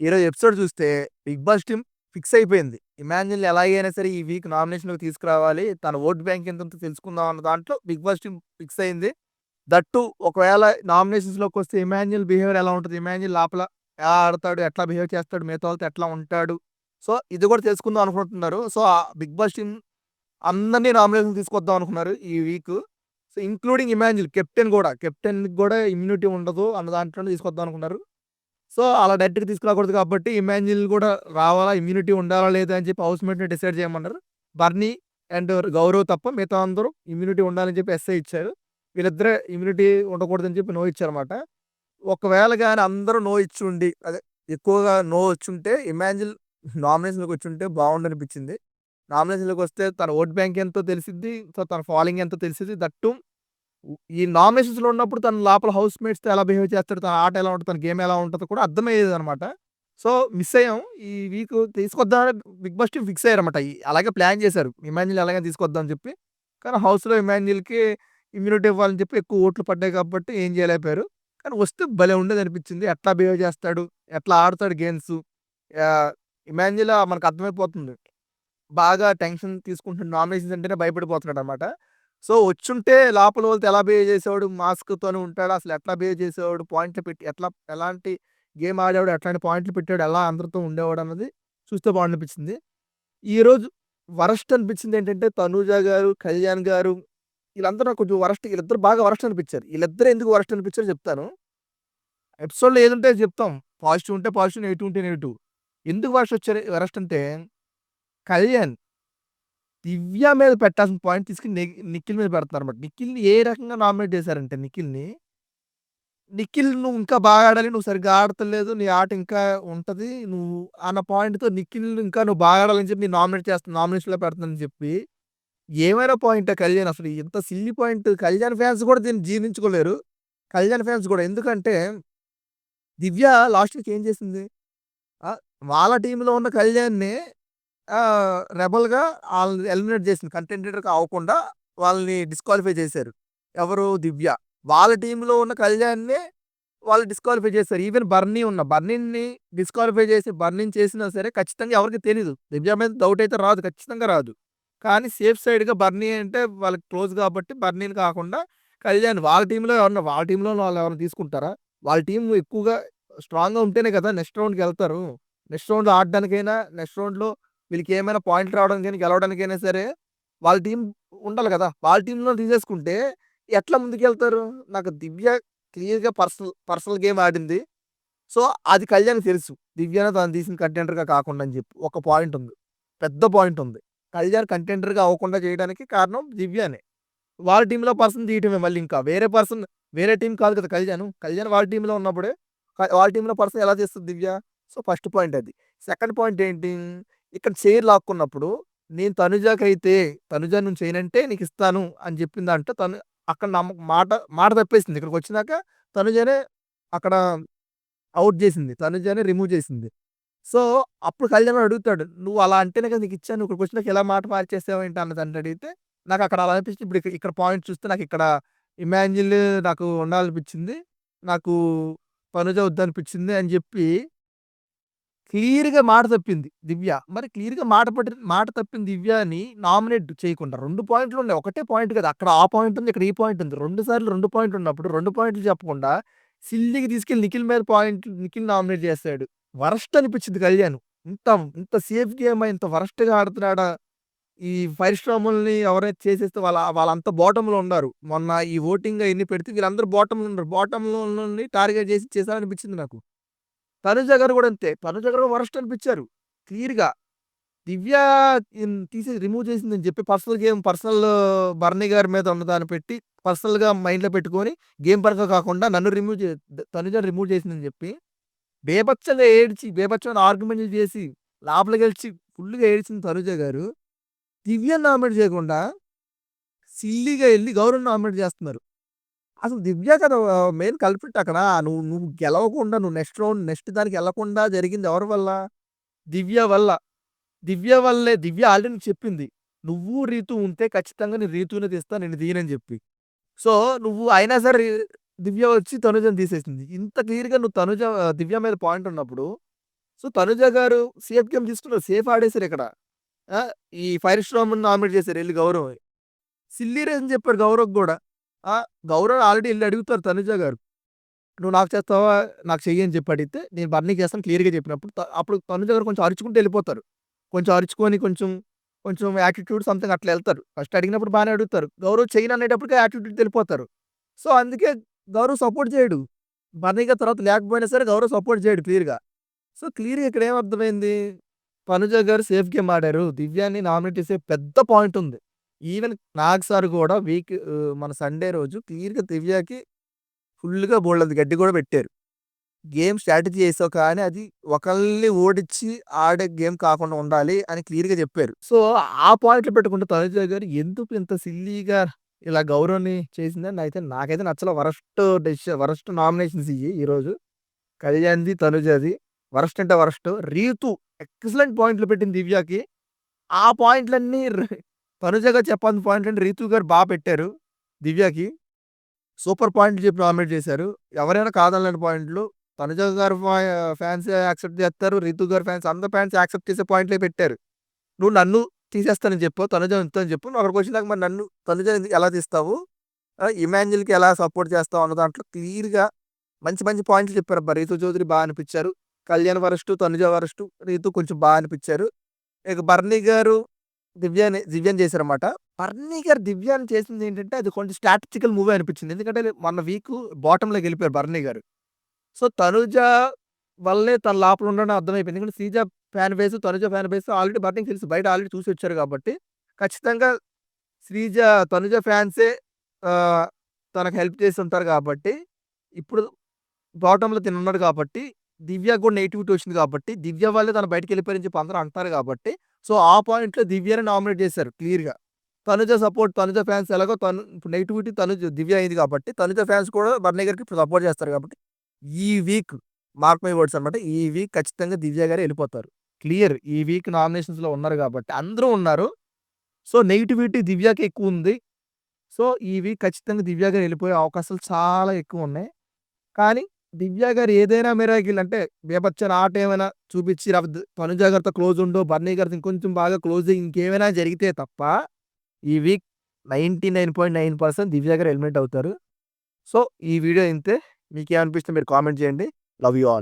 ఈరోజు ఎపిసోడ్ చూస్తే 'Bigg Boss' team fix అయిపోయింది. ఇమాన్యుల్ ఎలాగైనా సరే ఈ వీక్ నామినేషన్‌లోకి తీసుకురావాలి. తన ఓట్ బ్యాంక్ ఎంత తెలుసుకుందాం అన్న దాంట్లో 'బిగ్ బాస్' టీమ్ ఫిక్స్ అయింది. దట్టు ఒకవేళ నామినేషన్స్లోకి వస్తే ఇమాన్యుల్ బిహేవియర్ ఎలా ఉంటుంది ఇమాన్యుల్ లోపల ఎలా ఆడతాడు? ఎట్లా బిహేవ్ చేస్తాడు? మిగతా వాళ్ళతో ఎట్లా ఉంటాడు? సో, ఇది కూడా తెలుసుకుందాం అనుకుంటున్నారు. సో, ఆ 'బిగ్ బాస్' టీమ్ అందరిని నామినేషన్ తీసుకొద్దాం అనుకున్నారు ఈ week. So, including Emmanuel captain కూడా కెప్టెన్‌కి కూడా ఇమ్యూనిటీ ఉండదు అన్న దాంట్లోనే తీసుకొద్దాం అనుకున్నారు. సో, అలా డైరెక్ట్‌గా తీసుకురాకూడదు కాబట్టి ఇమాన్యుల్ కూడా రావాలా? ఇమ్యూనిటీ ఉండాలా? లేదా? అని చెప్పి హౌస్ మేట్ని డిసైడ్ చేయమన్నారు. బర్నీ అండ్ గౌరవ్ తప్ప మిగతా అందరూ ఇమ్యూనిటీ ఉండాలని చెప్పి ఎస్ఐ ఇచ్చారు. వీళ్ళిద్దరే ఇమ్యూనిటీ ఉండకూడదని చెప్పి నో ఇచ్చారన్నమాట. ఒకవేళ కానీ అందరూ నో ఇచ్చుండి అదే ఎక్కువగా నో వచ్చుంటే ఇమాన్యుల్ నామినేషన్‌లోకి వచ్చుంటే బాగుండనిపించింది నామినేషన్‌లోకి వస్తే తన ఓట్ బ్యాంక్ ఎంతో తెలిసిద్ది. సో, తన ఫాలోయింగ్ ఎంతో తెలిసిద్ది. దట్టు ఈ నామినేషన్స్‌లో ఉన్నప్పుడు తను లోపల హౌస్ హౌస్‌మేట్స్‌తో ఎలా బిహేవ్ చేస్తాడు? తన ఆట ఎలా ఉంటుంది తన గేమ్ ఎలా ఉంటుంది కూడా అర్థమయ్యేది అనమాట సో, మిస్ అయ్యాం. ఈ వీక్ తీసుకొద్దామని 'బిగ్ బాస్' టీమ్ ఫిక్స్ అయ్యారు అనమాట అలాగే ప్లాన్ చేశారు. ఇమాన్యుల్ అలాగే తీసుకొద్దామని చెప్పి. కానీ హౌస్‌లో ఇమాన్యుల్‌కి ఇమ్యూనిటీ ఇవ్వాలని చెప్పి ఎక్కువ ఓట్లు పడ్డాయి కాబట్టి ఏం చేయలేకపోయారు. కానీ వస్తే భలే ఉండేది అనిపించింది ఎట్లా బిహేవ్ చేస్తాడు? ఎట్లా ఆడతాడు గేమ్స్? ఇమాన్యుల్ మనకు అర్థమైపోతుంది. బాగా టెన్షన్ తీసుకుంటున్నాడు. నామినేషన్స్ అంటేనే భయపడిపోతున్నాడు అనమాట సో, వచ్చుంటే లోపల వాళ్ళతో ఎలా బిహేవ్ చేసేవాడు? మాస్క్‌తోనే ఉంటాడు అసలు ఎట్లా బిహేవ్ చేసేవాడు? పాయింట్లు పెట్టి ఎట్లా ఎలాంటి గేమ్ ఆడేవాడు? ఎట్లాంటి పాయింట్లు పెట్టాడు? ఎలా అందరితో ఉండేవాడు అన్నది చూస్తే బాగుండిపించింది ఈరోజు వరస్ట్ అనిపించింది ఏంటంటే తనూజ గారు, కళ్యాణ్ గారు వీళ్ళందరూ నాకు కొంచెం వరస్ట్ వీళ్ళిద్దరు బాగా వరస్ట్ అనిపించారు. వీళ్ళిద్దరు ఎందుకు వరస్ట్ అనిపించారు చెప్తాను. ఎపిసోడ్‌లో ఏదుంటే చెప్తాం. పాజిటివ్ ఉంటే పాజిటివ్, నెగిటివ్ ఉంటే నెగిటివ్ ఎందుకు వరస్ట్ వచ్చారు వరస్ట్ అంటే కళ్యాణ్ దివ్య మీద పెట్టాల్సిన పాయింట్ తీసుకుని నిఖిల్ మీద పెడుతున్నారన్నమాట. నిఖిల్‌ని ఏ రకంగా నామినేట్ చేశారంటే నిఖిల్‌ని నిఖిల్ నువ్వు ఇంకా బాగా ఆడాలి. నువ్వు సరిగ్గా ఆడతలేదు. నీ ఆట ఇంకా ఉంటుంది నువ్వు అన్న పాయింట్‌తో నిఖిల్ ఇంకా నువ్వు బాగా ఆడాలని చెప్పి నేను నామినేట్ చేస్తాను నామినేషన్‌లో పెడతానని చెప్పి ఏమైనా పాయింట్ కళ్యాణ్ అసలు ఇంత సిల్లీ పాయింట్. కళ్యాణ్ ఫ్యాన్స్ కూడా దీన్ని జీర్ణించుకోలేరు. కళ్యాణ్ ఫ్యాన్స్ కూడా. ఎందుకంటే దివ్య లాస్ట్ ఏం చేసింది? వాళ్ళ టీంలో ఉన్న కళ్యాణ్‌ని రెబల్గా వాళ్ళని ఎలిమినేట్ చేసింది. కంటెండర్‌గా అవ్వకుండా వాళ్ళని డిస్‌క్వాలిఫై చేశారు. ఎవరు? దివ్య. వాళ్ళ టీంలో ఉన్న కళ్యాణ్‌ని వాళ్ళు డిస్‌క్వాలిఫై చేశారు. ఈవెన్ బర్నీ ఉన్న బర్నీని డిస్‌క్వాలిఫై చేసి బర్నీని చేసినా సరే ఖచ్చితంగా ఎవరికీ తెలియదు దివ్య మీద డౌట్ అయితే రాదు. ఖచ్చితంగా రాదు. కానీ సేఫ్ సైడ్‌గా బర్నీ అంటే వాళ్ళకి క్లోజ్ కాబట్టి బర్నీని కాకుండా కళ్యాణ్ వాళ్ళ టీంలో ఎవరన్నా వాళ్ళ టీంలో వాళ్ళు ఎవరైనా తీసుకుంటారా? వాళ్ళ టీం ఎక్కువగా స్ట్రాంగ్‌గా ఉంటేనే కదా నెక్స్ట్ రౌండ్‌కి వెళ్తారు. నెక్స్ట్ రౌండ్‌లో ఆడడానికైనా నెక్స్ట్ రౌండ్‌లో వీళ్ళకి ఏమైనా పాయింట్లు కానీ గెలవడానికైనా సరే వాళ్ళ టీం ఉండాలి కదా! వాళ్ళ టీంలో తీసేసుకుంటే ఎట్లా ముందుకెళ్తారు? నాకు దివ్య క్లియర్‌గా పర్సనల్ పర్సనల్ గేమ్ ఆడింది. సో, అది కళ్యాణ్ తెలుసు. దివ్యనే తను తీసిన కంటెంటర్గా కాకుండా అని చెప్పి. ఒక పాయింట్ ఉంది. పెద్ద పాయింట్ ఉంది. కళ్యాణ్ కంటెంటర్గా అవ్వకుండా చేయడానికి కారణం దివ్యనే. వాళ్ళ టీంలో పర్సన్ తీయటమే మళ్ళీ ఇంకా. వేరే పర్సన్ వేరే టీం కాదు కదా కళ్యాణ్. కళ్యాణ్ వాళ్ళ టీంలో ఉన్నప్పుడే వాళ్ళ టీంలో పర్సన్ ఎలా చేస్తుంది దివ్య? సో, ఫస్ట్ పాయింట్ అది. సెకండ్ పాయింట్ ఏంటి? ఇక్కడ చైర్ లాక్కున్నప్పుడు నేను తనుజకైతే తనుజ నువ్వు చేయనంటే నీకిస్తాను అని చెప్పింది అంటే తను అక్కడ నమ్మకం మాట మాట తప్పేసింది. ఇక్కడికొచ్చినాక తనుజనే అక్కడ ఔట్ చేసింది. తనుజనే రిమూవ్ చేసింది. సో, అప్పుడు కళ్యాణ్ అడుగుతాడు. "నువ్వు అలా అంటేనే కదా నీకిచ్చాను. ఇక్కడికి వచ్చినాక ఎలా మాట మార్చేసావేంటి?" అన్నదంట అడిగితే నాకు అక్కడ అలా అనిపించింది. ఇప్పుడు ఇక్కడ పాయింట్ చూస్తే నాకు ఇక్కడ ఇమాన్యుల్ నాకు ఉండాలనిపించింది. నాకు తనుజ వద్దనిపించింది అని చెప్పి క్లియర్‌గా మాట తప్పింది దివ్య. మరి క్లియర్‌గా మాట పట్టి మాట తప్పింది దివ్యని నామినేట్ చేయకుండా రెండు పాయింట్లు ఉన్నాయి. ఒకటే పాయింట్ కదా అక్కడ ఆ పాయింట్ ఉంది. ఇక్కడ ఈ పాయింట్ ఉంది. రెండు సార్లు రెండు పాయింట్లు ఉన్నప్పుడు రెండు పాయింట్లు చెప్పకుండా సిల్లీగా తీసుకెళ్ళి నిఖిల్ మీద పాయింట్ నిఖిల్ నామినేట్ చేస్తాడు వరస్ట్ అనిపించింది కళ్యాణ్. ఇంత ఇంత సేఫ్ గేమ్ ఇంత వరస్ట్‌గా ఆడుతున్నాడా? ఈ ఫైర్ ఎవరైతే చేసేస్తే వాళ్ళ వాళ్ళంతా బాటంలో ఉన్నారు. మొన్న ఈ ఓటింగ్ అవన్నీ పెడితే వీళ్ళందరూ బాటంలో ఉన్నారు. బాటంలో టార్గెట్ చేసి చేశారనిపించింది నాకు. తనుజ గారు కూడా అంతే. తనుజ గారు వరస్ట్ అనిపించారు. క్లియర్‌గా. దివ్య తీసి రిమూవ్ చేసిందని చెప్పి పర్సనల్ గేమ్ పర్సనల్ బర్నీ గారి మీద ఉన్నదాన్ని పెట్టి పర్సనల్‌గా మైండ్‌లో పెట్టుకొని గేమ్ పరంగా కాకుండా నన్ను రిమూవ్ చే తనుజ రిమూవ్ చేసిందని చెప్పి బేబచ్చగా ఏడ్చి బేబచ్చని ఆర్గ్యుమెంట్ చేసి లోపలికెళ్ళి ఫుల్‌గా ఏడ్చిన తనుజ గారు దివ్య నామినేట్ చేయకుండా సిల్లీగా వెళ్ళి గౌరవం నామినేట్ చేస్తున్నారు. అసలు దివ్య కదా మెయిన్ కల్పిట్ అక్కడ. నువ్వు నువ్వు గెలవకుండా నువ్వు నెక్స్ట్ రౌండ్ నెక్స్ట్ దానికి వెళ్ళకుండా జరిగింది ఎవరి వల్ల? దివ్య వల్ల. దివ్య వల్లే దివ్య ఆల్రెడీ నీకు చెప్పింది. నువ్వు రీతు ఉంటే ఖచ్చితంగా నేను రీతునే తీస్తా. నేను తీయనని చెప్పి. సో, నువ్వు అయినా సరే దివ్య వచ్చి తనుజని తీసేసింది. ఇంత క్లియర్‌గా నువ్వు తనుజ దివ్య మీద పాయింట్ ఉన్నప్పుడు so, Tanuja garu safe game తీసుకున్నారు. సేఫ్ ఆడేసారు ఇక్కడ. ఈ ఫైర్ స్ట్రామ్ నామినేట్ చేశారు వెళ్ళి గౌరవ్. సిల్లీ రీజన్ చెప్పారు గౌరవ్ కూడా ఆ! గౌరవ్ ఆల్రెడీ వెళ్ళి అడుగుతారు తనుజ గారు. "నువ్వు నాకు చేస్తావా? నాకు చెయ్యి" అని చెప్పి అడిగితే, "నేను బర్నీకి చేస్తాను" క్లియర్‌గా చెప్పినప్పుడు అప్పుడు తనుజ గారు కొంచెం అరుచుకుంటూ వెళ్ళిపోతారు కొంచెం అరుచుకొని కొంచెం, కొంచెం యాటిట్యూడ్ సంథింగ్ అట్లా వెళ్తారు ఫస్ట్ అడిగినప్పుడు బాగానే అడుగుతారు. గౌరవ్ చెయ్యను అనేటప్పటికే యాటిట్యూడ్ వెళ్ళిపోతారు సో, అందుకే గౌరవ్ సపోర్ట్ చేయడు. బర్నీగా తర్వాత లేకపోయినా సరే గౌరవ్ సపోర్ట్ చేయడు క్లియర్‌గా. సో, క్లియర్‌గా ఇక్కడ ఏమర్థమైంది అర్థమైంది? తనుజ గారు సేఫ్ గేమ్ ఆడారు. దివ్యాని నామినేట్ చేసే పెద్ద పాయింట్ ఉంది. ఈవెన్ నాగ్ సార్ కూడా వీక్ మన సండే రోజు క్లియర్‌గా దివ్యాకి ఫుల్‌గా బోలెడంత గడ్డి కూడా పెట్టారు. గేమ్ స్ట్రాటజీ చేసావు కానీ అది ఒకళ్ళని ఓడించి ఆడే గేమ్ కాకుండా ఉండాలి అని క్లియర్‌గా చెప్పారు. సో, ఆ పాయింట్లు పెట్టుకుంటే తనుజ గారు ఎందుకు ఇంత సిల్లీగా ఇలా గౌరవ్‌ని చేసిందని అయితే నాకైతే నచ్చల. వరస్ట్ డెసిషన్ వరస్ట్ నామినేషన్స్ ఇవి ఈరోజు. కళ్యాణ్‌ది, తనుజది. వరస్ట్ అంటే వరస్ట్. రీతు ఎక్సలెంట్ పాయింట్లు పెట్టింది దివ్యాకి ఆ పాయింట్లన్నీ తనుజగా తనుజ పాయింట్ చెప్పాల్సిన రీతు గారు బాగా పెట్టారు దివ్యకి. సూపర్ పాయింట్లు చెప్పి నామినేట్ చేశారు. ఎవరైనా కాదనలేని పాయింట్లు. తనుజ గారు ఫ్యాన్స్ ఫ్యాన్సే యాక్సెప్ట్ చేస్తారు. రీతు గారు ఫ్యాన్స్ అందరు ఫ్యాన్స్ యాక్సెప్ట్ చేసే పాయింట్లే పెట్టారు. నువ్వు నన్ను తీసేస్తానని చెప్పు తనుజ ఇస్తానని చెప్పు. నువ్వు అక్కడికొచ్చినాక మరి నన్ను తనుజ ఎలా తీస్తావు? ఇమాన్యుల్కి ఎలా సపోర్ట్ చేస్తావు అన్న దాంట్లో క్లియర్‌గా మంచి మంచి పాయింట్లు చెప్పారబ్బా! రీతు చౌదరి బాగా అనిపించారు కళ్యాణ్ వరస్టు, తనుజ వరస్టు, రీతు కొంచెం బాగా అనిపించారు ఇక బర్నీ గారు దివ్యాని దివ్యని చేశారనమాట బర్నీ గారు దివ్యాని చేసింది ఏంటంటే అది కొంచెం స్ట్రాటజికల్ మూవీ అనిపించింది ఎందుకంటే మొన్న వీకు బాటంలోకి వెళ్ళిపోయారు బర్నీ గారు. సో, తనుజ వల్లే తన లోపల ఉండడం అర్థమైపోయింది. ఎందుకంటే సీజా fan base, Tanuja fan base already బర్నీకి తెలుసు. బయట ఆల్రెడీ చూసి వచ్చారు కాబట్టి ఖచ్చితంగా శ్రీజ, తనుజ ఫ్యాన్సే తనకు హెల్ప్ చేసి ఉంటారు కాబట్టి ఇప్పుడు బాటంలో తినున్నాడు కాబట్టి దివ్య కూడా నెగిటివిటీ వచ్చింది కాబట్టి దివ్య వల్లే తను బయటికెళ్ళిపోయారని చెప్పి అందరూ అంటారు కాబట్టి సో, ఆ పాయింట్‌లో దివ్యని నామినేట్ చేశారు క్లియర్‌గా. తనుజ సపోర్ట్ తనుజ ఫ్యాన్స్ ఎలాగో తను ఇప్పుడు నెగిటివిటీ తనుజ దివ్య అయింది కాబట్టి తనుజ ఫ్యాన్స్ కూడా బర్నీ గారికి సపోర్ట్ చేస్తారు కాబట్టి ఈ వీక్ మార్క్ మై వర్డ్స్ అనమాట ఈ వీక్ ఖచ్చితంగా దివ్య గారే వెళ్ళిపోతారు క్లియర్. ఈ వీక్ నామినేషన్స్‌లో ఉన్నారు కాబట్టి అందరూ ఉన్నారు. సో, నెగిటివిటీ దివ్యాకి ఎక్కువ ఉంది సో, ఈ వీక్ ఖచ్చితంగా దివ్య గారు వెళ్ళిపోయే అవకాశాలు చాలా ఎక్కువ ఉన్నాయి కానీ దివ్య గారు ఏదైనా మిరాకిల్ అంటే బేబచ్చన్ ఆట ఏమైనా చూపించి లేకపోతే తనుజ గారితో క్లోజ్ ఉండో, బర్నీ గారితో ఇంకొంచెం బాగా క్లోజ్ అయ్యి ఇంకేమైనా జరిగితే తప్ప ఈ వీక్ 99.9% దివ్య గారు ఎలిమినేట్ అవుతారు. సో, ఈ వీడియో ఇంతే. మీకేమనిపిస్తే మీరు కామెంట్ చేయండి. Love you all.